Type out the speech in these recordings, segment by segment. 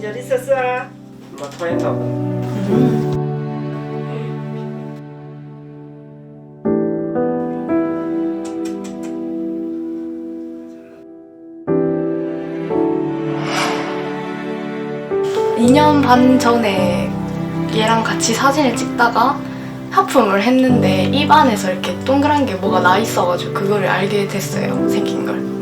재밌었어? 엄마 토했다고. 이년반 전에 얘랑 같이 사진을 찍다가 하품을 했는데 입 안에서 이렇게 동그란 게 뭐가 나 있어가지고 그거를 알게 됐어요. 생긴 걸.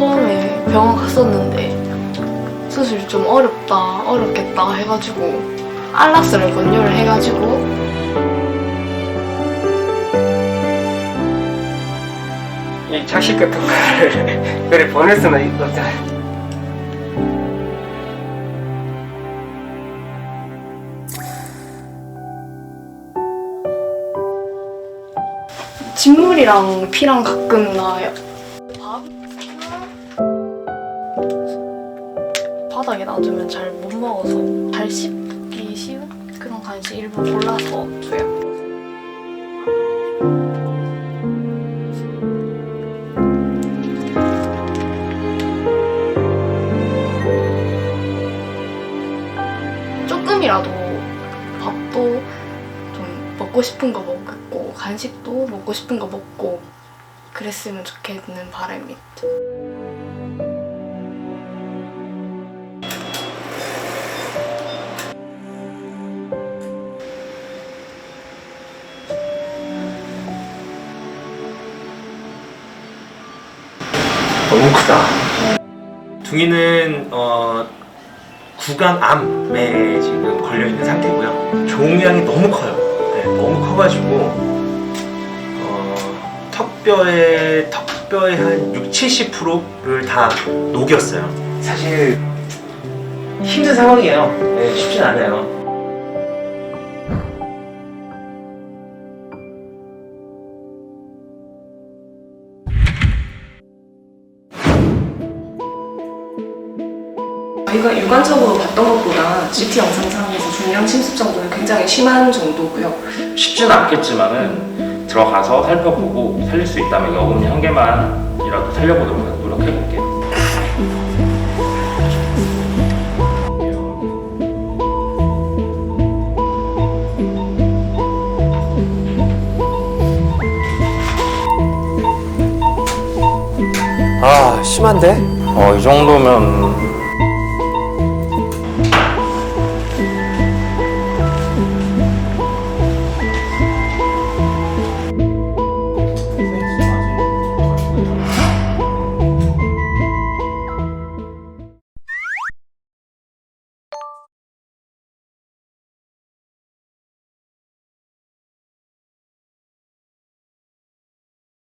처음에 병원 갔었는데 수술 좀 어렵다, 어렵겠다 해가지고 알라스를 권유를 해가지고 이 자식 같은 거를 그래 보낼 수는 없잖아. 진물이랑 피랑 가끔 나와요. 바닥에 놔두면 잘 못 먹어서 잘 씹기 쉬운 그런 간식 일부 골라서 줘요. 조금이라도 밥도 좀 먹고 싶은 거 먹고 간식도 먹고 싶은 거 먹고 그랬으면 좋겠는 바람이 있죠. 너무 크다. 둥이는 어, 구강암에 지금 걸려 있는 상태고요. 종양이 너무 커요. 네, 너무 커가지고 어, 턱뼈의 턱뼈의 한 6, 70%를 다 녹였어요. 사실 힘든 상황이에요. 네, 쉽진 않아요. 저희가 일관적으로 봤던 것보다 CT 영상상에서 중량 침습 정도는 굉장히 심한 정도고요. 쉽지는 않겠지만은 들어가서 살펴보고 살릴 수 있다면 여금니 한 개만이라도 살려보도록 노력해 볼게요. 아 심한데? 어, 이 정도면